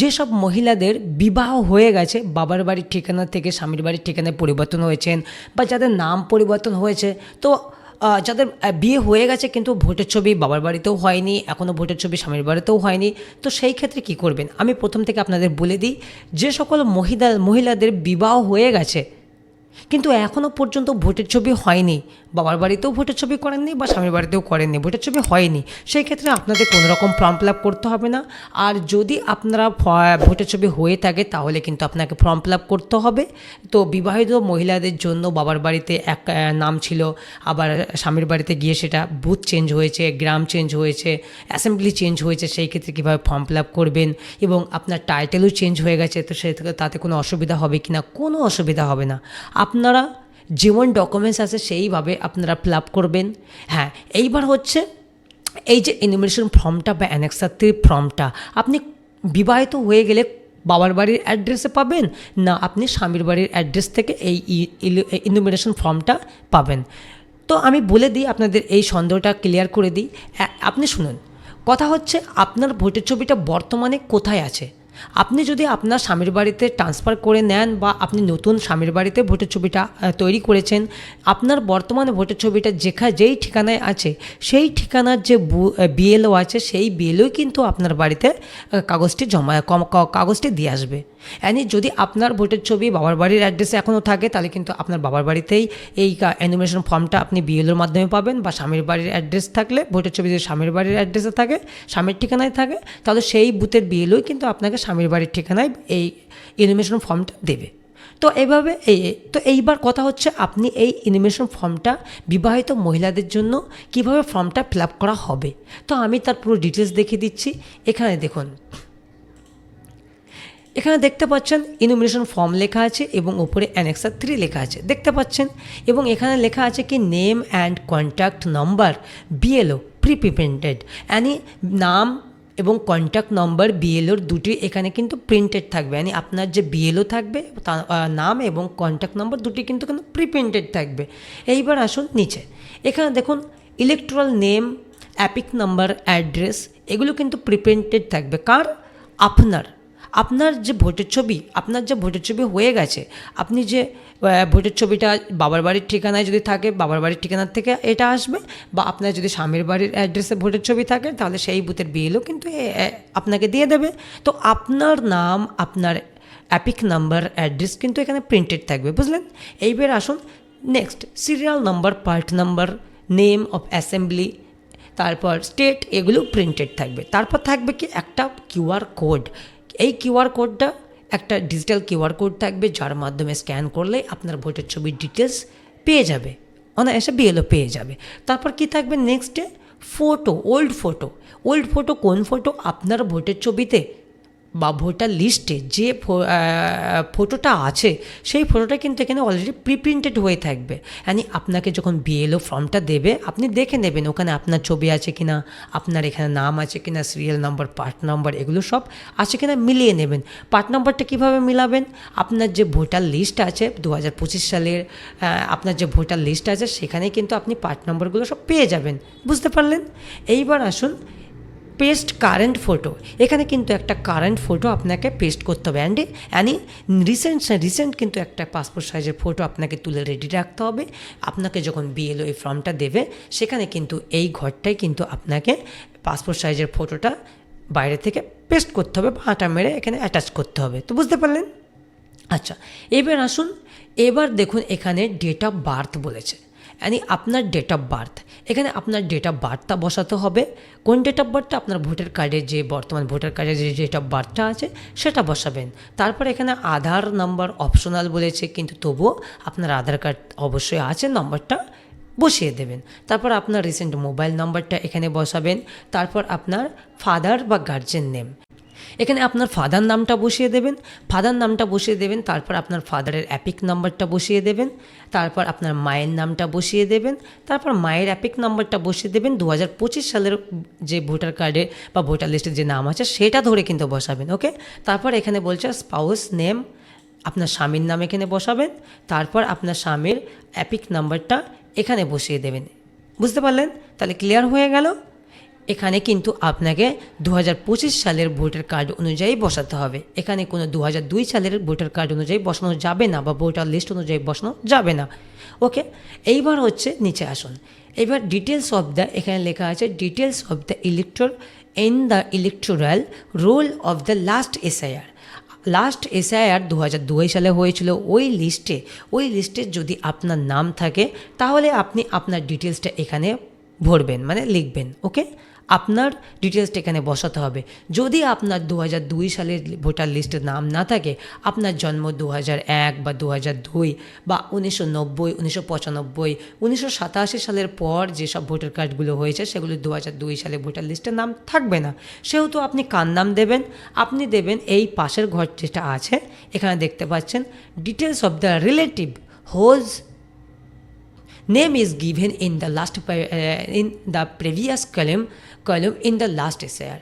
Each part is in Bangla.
যেসব মহিলাদের বিবাহ হয়ে গেছে, বাবার বাড়ির ঠিকানা থেকে স্বামীর বাড়ির ঠিকানায় পরিবর্তন হয়েছেন বা যাদের নাম পরিবর্তন হয়েছে, তো যাদের বিয়ে হয়ে গেছে কিন্তু ভোটের ছবি বাবার বাড়িতেও হয়নি এখনও ভোটের ছবি স্বামীর বাড়িতেও হয়নি, তো সেই ক্ষেত্রে কি করবেন? আমি প্রথম থেকে আপনাদের বলে দিই, যে সকল মহিলা, মহিলাদের বিবাহ হয়ে গেছে কিন্তু এখনও পর্যন্ত ভোটের ছবি হয়নি। বাবার বাড়িতেও ভোটের ছবি করেননি বা স্বামীর বাড়িতেও করেননি, ভোটের ছবি হয়নি। সেই ক্ষেত্রে আপনাদের কোনো রকম ফর্ম ফিল আপ করতে হবে না। আর যদি আপনারা ভোটের ছবি হয়ে থাকে তাহলে কিন্তু আপনাকে ফর্ম ফিল আপ করতে হবে। তো বিবাহিত মহিলাদের জন্য বাবার বাড়িতে এক নাম ছিল, আবার স্বামীর বাড়িতে গিয়ে সেটা বুথ চেঞ্জ হয়েছে, গ্রাম চেঞ্জ হয়েছে অ্যাসেম্বলি চেঞ্জ হয়েছে, সেই ক্ষেত্রে কীভাবে ফর্ম ফিল আপ করবেন এবং আপনার টাইটেলও চেঞ্জ হয়ে গেছে, তো সে, তাতে কোনো অসুবিধা হবে কি না কোনো অসুবিধা হবে না। আপনারা যেমন ডকুমেন্টস আছে সেইভাবে আপনারা ফিল আপ করবেন। হ্যাঁ এইবার হচ্ছে এই যে এনিমেশন ফর্মটা বা অ্যানেক্সার থ্রি ফর্মটা আপনি বিবাহিত হয়ে গেলে বাবার বাড়ির অ্যাড্রেসে পাবেন না আপনি স্বামীর বাড়ির অ্যাড্রেস থেকে এই ইনুমিনেশন ফর্মটা পাবেন। তো আমি বলে দিই, আপনাদের এই সন্দেহটা ক্লিয়ার করে দিই। আপনি শুনুন, কথা হচ্ছে আপনার ভোটের ছবিটা বর্তমানে কোথায় আছে? আপনি যদি আপনার স্বামীর বাড়িতে ট্রান্সফার করে নেন বা আপনি নতুন স্বামীর বাড়িতে ভোটের ছবিটা তৈরি করেছেন, আপনার বর্তমানে ভোটের ছবিটা যেখা, যেই ঠিকানায় আছে, সেই ঠিকানার যে বিএলও আছে, সেই বিএলও কিন্তু আপনার বাড়িতে কাগজটি জমা কাগজটি দিয়ে আসবে। অ্যানি যদি আপনার ভোটের ছবি বাবার বাড়ির অ্যাড্রেসে এখনও থাকে, তাহলে কিন্তু আপনার বাবার বাড়িতেই এই অ্যানিমেশন ফর্মটা আপনি বিএলওর মাধ্যমে পাবেন বা স্বামীর বাড়ির অ্যাড্রেস থাকলে, ভোটের ছবি যদি স্বামীর বাড়ির অ্যাড্রেসে থাকে, স্বামীর ঠিকানায় থাকে, তাহলে সেই বুথের বিএলওই কিন্তু আপনাকে স্বামীর বাড়ির ঠিকানায় এই অ্যানিমেশন ফর্মটা দেবে। তো এইভাবে এই, তো এইবার কথা হচ্ছে আপনি এই অ্যানিমেশন ফর্মটা বিবাহিত মহিলাদের জন্য কীভাবে ফর্মটা ফিল করা হবে? তো আমি তার পুরো ডিটেলস দেখিয়ে দিচ্ছি। এখানে দেখুন। এখানে দেখতে পাচ্ছেন ইনুমিনেশন ফর্ম লেখা আছে এবং উপরে অ্যানেক্সার থ্রি লেখা আছে। দেখতে পাচ্ছেন? এবং এখানে লেখা আছে কি name and contact number BLO pre preprinted any নাম এবং কন্ট্যাক্ট নম্বর বিএলওর দুটি এখানে কিন্তু প্রিন্টেড থাকবে। মানে আপনার যে বিএলও থাকবে নাম এবং কন্ট্যাক্ট নম্বর দুটি কিন্তু কিন্তু প্রি প্রিন্টেড থাকবে। এইবার আসুন নিচে। এখানে দেখুন electoral name EPIC number address এগুলো কিন্তু প্রিপ্রিন্টেড থাকবে। কার? আপনার। আপনার যে ভোটের ছবি, আপনার যে ভোটের ছবি হয়ে গেছে, আপনি যে ভোটের ছবিটা বাবার বাড়ির ঠিকানায় যদি থাকে, বাবার বাড়ির ঠিকানার থেকে এটা আসবে, বা আপনার যদি স্বামীর বাড়ির অ্যাড্রেসে ভোটের ছবি থাকে, তাহলে সেই বুথের বিএলও কিন্তু আপনাকে দিয়ে দেবে। তো আপনার নাম, আপনার অ্যাপিক নাম্বার অ্যাড্রেস কিন্তু এখানে প্রিন্টেড থাকবে, বুঝলেন? এইবার আসুন next serial number part number name of assembly তারপর স্টেট এগুলো প্রিন্টেড থাকবে। তারপর থাকবে কি? একটা কিউআর কোড এই কিউআর কোডটা একটা ডিজিটাল কিউআর কোড থাকবে, যার মাধ্যমে স্ক্যান করলে আপনার ভোটের ছবির ডিটেলস পেয়ে যাবে, অনায়াসে বিএলও পেয়ে যাবে। তারপর কি থাকবে নেক্সটে? Photo, old photo. Old photo কোন ফটো? আপনার ভোটের ছবিতে বা ভোটার লিস্টে যে ফটোটা আছে, সেই ফটোটা কিন্তু এখানে অলরেডি প্রিপ্রিন্টেড হয়ে থাকবে। মানে আপনাকে যখন বিএলও ফর্মটা দেবে, আপনি দেখে নেবেন ওখানে আপনার ছবি আছে কিনা, আপনার এখানে নাম আছে কি না সিরিয়াল নাম্বার পার্ট নাম্বার এগুলো সব আছে কিনা মিলিয়ে নেবেন। পার্ট নাম্বারটা কীভাবে মিলাবেন? আপনার যে ভোটার লিস্ট আছে দু হাজার পঁচিশ সালের আপনার যে ভোটার লিস্ট আছে সেখানে কিন্তু আপনি পার্ট নাম্বারগুলো সব পেয়ে যাবেন। বুঝতে পারলেন? এইবার আসুন পেস্ট কারেন্ট ফটো এখানে কিন্তু একটা কারেন্ট ফটো আপনাকে পেস্ট করতে হবে। অ্যান্ড অ্যানি রিসেন্ট রিসেন্ট কিন্তু একটা পাসপোর্ট সাইজের ফটো আপনাকে তুলে রেডি রাখতে হবে। আপনাকে যখন বিএলও এই ফর্মটা দেবে, সেখানে কিন্তু এই ঘরটাই কিন্তু আপনাকে পাসপোর্ট সাইজের ফটোটা বাইরে থেকে পেস্ট করতে হবে বা আটা মেরে এখানে অ্যাটাচ করতে হবে। তো বুঝতে পারলেন? আচ্ছা এবার আসুন, এবার দেখুন এখানে ডেট অফ বার্থ বলেছে। মানে আপনার ডেট অফ বার্থ এখানে আপনার ডেট অফ বার্থটা বসাতে হবে। কোন ডেট অফ বার্থটা আপনার ভোটার কার্ডে যে বর্তমান ভোটার কার্ডে যে ডেট অফ বার্থটা আছে, সেটা বসাবেন। তারপর এখানে আধার নাম্বার অপশনাল বলেছে, কিন্তু তবুও আপনার আধার কার্ড অবশ্যই আছে নাম্বারটা বসিয়ে দেবেন। তারপর আপনার রিসেন্ট মোবাইল নাম্বারটা এখানে বসাবেন। তারপর আপনার ফাদার বা গার্জেন নেম এখানে আপনার ফাদার নামটা বসিয়ে দেবেন ফাদার নামটা বসিয়ে দেবেন, তারপর আপনার ফাদারের অ্যাপিক নাম্বারটা বসিয়ে দেবেন, তারপর আপনার মায়ের নামটা বসিয়ে দেবেন, তারপর মায়ের অ্যাপিক নাম্বারটা বসিয়ে দেবেন দু হাজার পঁচিশ সালের যে ভোটার কার্ডে বা ভোটার লিস্টের যে নাম আছে সেটা ধরে কিন্তু বসাবেন ওকে তারপর এখানে বলছে স্পাউস নেম আপনার স্বামীর নাম এখানে বসাবেন, তারপর আপনার স্বামীর অ্যাপিক নাম্বারটা এখানে বসিয়ে দেবেন, বুঝতে পারলেন? তাহলে ক্লিয়ার হয়ে গেল? এখানে কিন্তু আপনাকে দু হাজার পঁচিশ সালের ভোটার কার্ড অনুযায়ী বসাতে হবে। এখানে কোনো দু সালের ভোটার কার্ড অনুযায়ী বসানো যাবে না বা ভোটার লিস্ট অনুযায়ী বসানো যাবে না। ওকে? এইবার হচ্ছে নিচে আসুন। এবার ডিটেলস অফ দ্য এখানে লেখা আছে details of the electoral in the electoral roll of the last SIR last SIR দু হাজার দুই সালে হয়েছিল। ওই লিস্টে ওই লিস্টে যদি আপনার নাম থাকে, তাহলে আপনি আপনার ডিটেলসটা এখানে ভরবেন মানে লিখবেন। ওকে? আপনার ডিটেলসটা এখানে বসাতে হবে। যদি আপনার দু দুই সালের ভোটার লিস্টে নাম না থাকে আপনার জন্ম দু এক বা দু দুই বা উনিশশো নব্বই উনিশশো পঁচানব্বই সাতাশি সালের পর যেসব ভোটার কার্ডগুলো হয়েছে সেগুলো দু দুই সালে ভোটার লিস্টে নাম থাকবে না। সেহেতু আপনি কার নাম দেবেন? আপনি দেবেন এই পাশের ঘর যেটা আছে এখানে দেখতে পাচ্ছেন details of the relative whose given in the last pa- uh, in the previous column column in the last SIR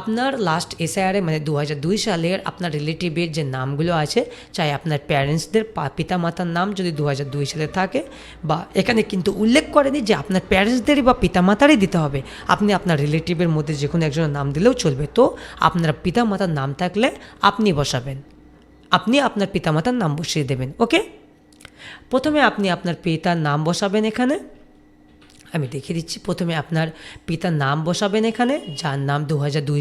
আপনার লাস্ট এসআইআরে মানে দু দুই সালের আপনার রিলেটিভের যে নামগুলো আছে, চাই আপনার প্যারেন্টসদের পিতা মাতার নাম যদি দু দুই সালে থাকে, বা এখানে কিন্তু উল্লেখ করেনি যে আপনার প্যারেন্টসদেরই বা পিতা মাতারই দিতে হবে। আপনি আপনার রিলেটিভের মধ্যে যে কোনো একজনের নাম দিলেও চলবে। তো আপনার পিতা মাতার নাম থাকলে আপনি বসাবেন। আপনি আপনার পিতামাতার নাম বসিয়ে দেবেন, ওকে? প্রথমে আপনি আপনার পিতার নাম বসাবেন এখানে। আমি দেখিয়ে দিচ্ছি। প্রথমে আপনার পিতার নাম বসাবেন এখানে, যার নাম দু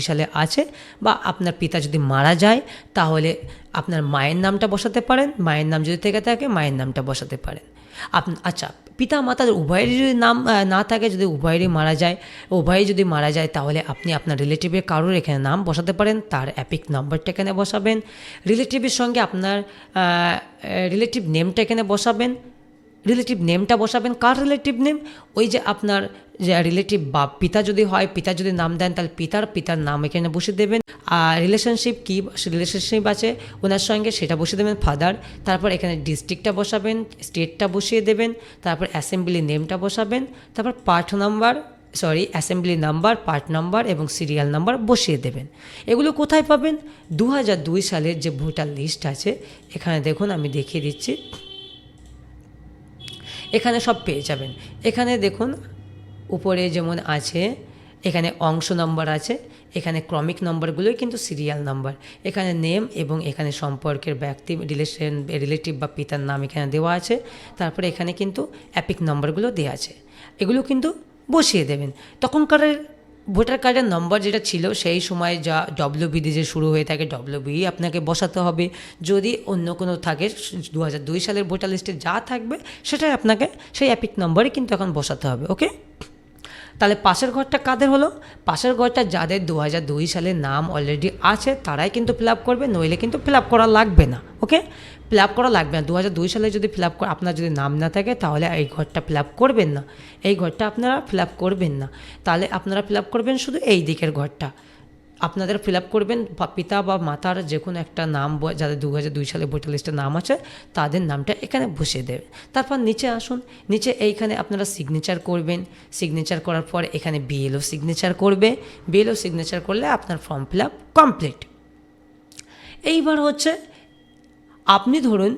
সালে আছে, বা আপনার পিতা যদি মারা যায়, তাহলে আপনার মায়ের নামটা বসাতে পারেন, মায়ের নাম যদি থেকে থাকে, মায়ের নামটা বসাতে পারেন। আপ আচ্ছা পিতা মাতার উভয়েরই যদি নাম না থাকে, যদি উভয়েরই মারা যায়, উভয়ই যদি মারা যায়, তাহলে আপনি আপনার রিলেটিভের কারোর এখানে নাম বসাতে পারেন, তার অ্যাপিক নাম্বারটা এখানে বসাবেন, রিলেটিভের সঙ্গে আপনার রিলেটিভ নেমটা এখানে বসাবেন রিলেটিভ নেমটা বসাবেন। কার রিলেটিভ নেম ওই যে আপনার, যে রিলেটিভ বা পিতা যদি হয়, পিতা যদি নাম দেন, তাহলে পিতার পিতার নাম এখানে বসে দেবেন। আর রিলেশনশিপ কী রিলেশনশিপ আছে, ওনার সঙ্গে সেটা বসে দেবেন ফাদার তারপর এখানে ডিস্ট্রিক্টটা বসাবেন স্টেটটা বসিয়ে দেবেন, তারপর অ্যাসেম্বলি নেমটা বসাবেন, তারপর part number sorry assembly number part number এবং সিরিয়াল নাম্বার বসিয়ে দেবেন। এগুলো কোথায় পাবেন? দু সালের যে ভোটার লিস্ট আছে, এখানে দেখুন আমি দেখিয়ে দিচ্ছি। এখানে সব পেয়ে যাবেন। এখানে দেখুন, উপরে যেমন আছে, এখানে অংশ নম্বর আছে, এখানে ক্রমিক নম্বরগুলোই কিন্তু সিরিয়াল নাম্বার। এখানে নেম এবং এখানে সম্পর্কের ব্যক্তি, রিলেশন, রিলেটিভ বা পিতার নাম এখানে দেওয়া আছে। তারপরে এখানে কিন্তু অ্যাপিক নম্বরগুলো দেওয়া আছে। এগুলো কিন্তু বসিয়ে দেবেন। তখনকার ভোটার কার্ডের নম্বর যেটা ছিল, সেই সময় যা ডব্লিউবি দিয়ে যে শুরু হয়ে থাকে ডব্লিউবি আপনাকে বসাতে হবে। যদি অন্য কোনো থাকে দু দুই সালের ভোটার লিস্টে যা থাকবে, সেটাই আপনাকে সেই অ্যাপিক নম্বরে কিন্তু এখন বসাতে হবে, ওকে? তাহলে পাশের ঘরটা কাদের হলো? পাশের ঘরটা যাদের দু দুই সালের নাম অলরেডি আছে, তারাই কিন্তু ফিল আপ করবে, নইলে কিন্তু ফিল আপ করা লাগবে না, ওকে? ফিল আপ করা লাগবে না। দু হাজার দুই সালে যদি ফিল আপ আপনার যদি নাম না থাকে, তাহলে এই ঘরটা ফিল আপ করবেন না। এই ঘরটা আপনারা ফিল আপ করবেন না। তাহলে আপনারা ফিল আপ করবেন শুধু এই দিকের ঘরটা। আপনাদের ফিল আপ করবেন পিতা বা মাতার যে কোনো একটা নাম যাদের দু হাজার দুই সালে ভোটার লিস্টে নাম আছে, তাদের নামটা এখানে বসিয়ে দেবে। তারপর নিচে আসুন। নিচে এইখানে আপনারা সিগনেচার করবেন। সিগনেচার করার পর এখানে বিএলও সিগনেচার করবে। বিএলও সিগনেচার করলে আপনার ফর্ম ফিল আপ কমপ্লিট এইবার হচ্ছে আপনি ধরুন,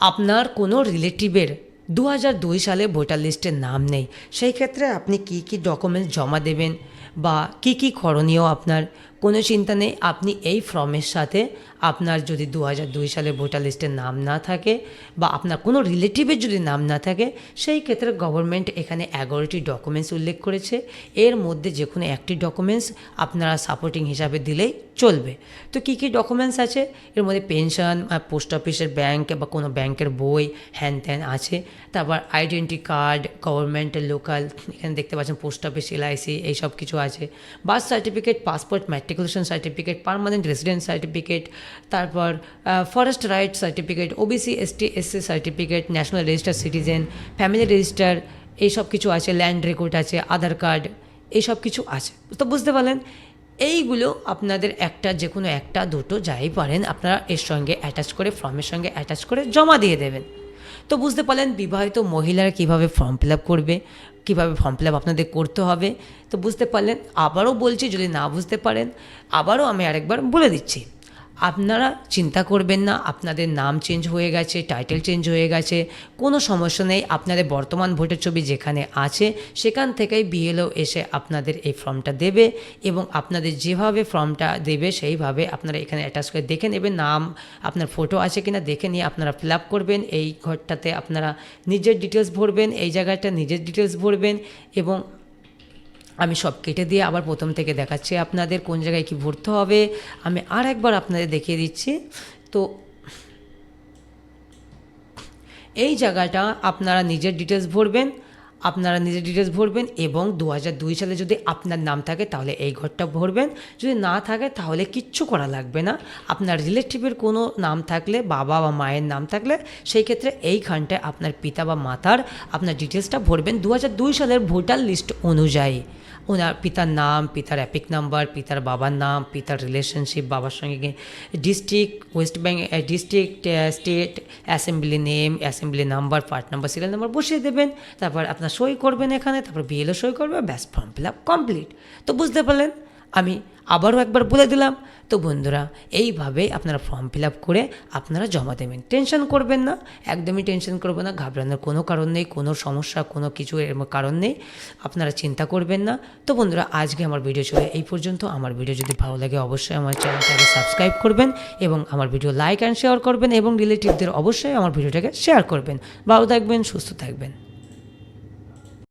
আপনার কোনো রিলেটিভের দু দুই সালে ভোটার লিস্টে নাম নেই, সেই ক্ষেত্রে আপনি কি কি ডকুমেন্টস জমা দেবেন বা কি কি করণীয় আপনার? কোনো চিন্তা নেই, আপনি এই ফর্মের সাথে আপনার যদি দু হাজার দুই সালে ভোটার লিস্টে নাম না থাকে বা আপনার কোনো রিলেটিভের যদি নাম না থাকে, সেই ক্ষেত্রে গভর্নমেন্ট এখানে এগারোটি ডকুমেন্টস উল্লেখ করেছে। এর মধ্যে যে কোনো একটি ডকুমেন্টস আপনারা সাপোর্টিং হিসাবে দিলেই চলবে। তো কী কী ডকুমেন্টস আছে? এর মধ্যে পেনশন পোস্ট অফিসের ব্যাংক বা কোনো ব্যাংকের বই, হ্যান ত্যান আছে। তারপর আইডেন্টি কার্ড, গভর্নমেন্টের লোকাল, এখানে দেখতে পাচ্ছেন পোস্ট অফিস, এলআইসি, এইসব কিছু আছে। Birth certificate, passport matriculation certificate permanent residence certificate তারপর forest right certificate OBC ST SC certificate national register citizen family register এইসব কিছু আছে ল্যান্ড রেকর্ড আছে, আধার কার্ড এইসব কিছু আছে। তো বুঝতে পারলেন? এইগুলো আপনাদের একটা, যে কোনো একটা, দুটো যাই পারেন, আপনারা এর সঙ্গে অ্যাটাচ করে ফর্মের সঙ্গে অ্যাটাচ করে জমা দিয়ে দেবেন। তো বুঝতে পারলেন বিবাহিত মহিলারা কীভাবে ফর্ম ফিল আপ করবে, কীভাবে ফর্ম ফিল আপ আপনাদের করতে হবে। তো বুঝতে পারলেন, আবারও বলছি, যদি না বুঝতে পারেন, আবারও আমি আরেকবার বলে দিচ্ছি। আপনারা চিন্তা করবেন না, আপনাদের নাম চেঞ্জ হয়ে গেছে টাইটেল চেঞ্জ হয়ে গেছে, কোনো সমস্যা নেই, আপনাদের বর্তমান ভোটের ছবি যেখানে আছে, সেখান থেকেই বিএলও এসে আপনাদের এই ফর্মটা দেবে এবং আপনাদের যেভাবে ফর্মটা দেবে, সেইভাবে আপনারা এখানে অ্যাটাচ করে দেখে নেবেন নাম, আপনার ফটো আছে কিনা, দেখে নিয়ে আপনারা ফিল আপ করবেন, এই ঘরটাতে আপনারা নিজের ডিটেলস ভরবেন, এই জায়গাটা নিজের ডিটেলস ভরবেন এবং আমি সব কেটে দিয়ে আবার প্রথম থেকে দেখাচ্ছি আপনাদের কোন জায়গায় কি ভরতে হবে। আমি আর একবার আপনাদের দেখিয়ে দিচ্ছি। তো এই জায়গাটা আপনারা নিজের ডিটেলস ভরবেন। আপনারা নিজের ডিটেলস ভরবেন এবং দু সালে যদি আপনার নাম থাকে তাহলে এই ঘরটা ভরবেন। যদি না থাকে তাহলে কিচ্ছু করা লাগবে না। আপনার রিলেটিভের কোনো নাম থাকলে, বাবা বা মায়ের নাম থাকলে সেই ক্ষেত্রে এইখানটায় আপনার পিতা বা মাতার আপনার ডিটেলসটা ভরবেন। দু সালের ভোটার লিস্ট অনুযায়ী। ওনার পিতার নাম, পিতার অ্যাপিক নাম্বার পিতার বাবার নাম, পিতার রিলেশনশিপ বাবার সঙ্গে district West Bengal district state assembly name assembly number part number serial number বসিয়ে দেবেন। তারপর আপনার সই করবেন এখানে, তারপর বিএলও সই করবে ব্যাস ফর্ম ফিল আপ কমপ্লিট তো বুঝতে পারলেন? আমি আবারও একবার বলে দিলাম। তো বন্ধুরা, এইভাবে আপনারা ফর্ম ফিল আপ করে আপনারা জমা দেবেন। টেনশন করবেন না, একদমই টেনশন করবেন না, ঘাবড়ানোর কোনো কারণ নেই, কোনো সমস্যা, কোনো কিছু এর কারণ নেই, আপনারা চিন্তা করবেন না। তো বন্ধুরা, আজকে আমার ভিডিও চলে এই পর্যন্ত। আমার ভিডিও যদি ভালো লাগে, অবশ্যই আমার চ্যানেলটাকে সাবস্ক্রাইব করবেন এবং আমার ভিডিও লাইক অ্যান্ড শেয়ার করবেন এবং রিলেটিভদের অবশ্যই আমার ভিডিওটাকে শেয়ার করবেন। ভালো থাকবেন, সুস্থ থাকবেন।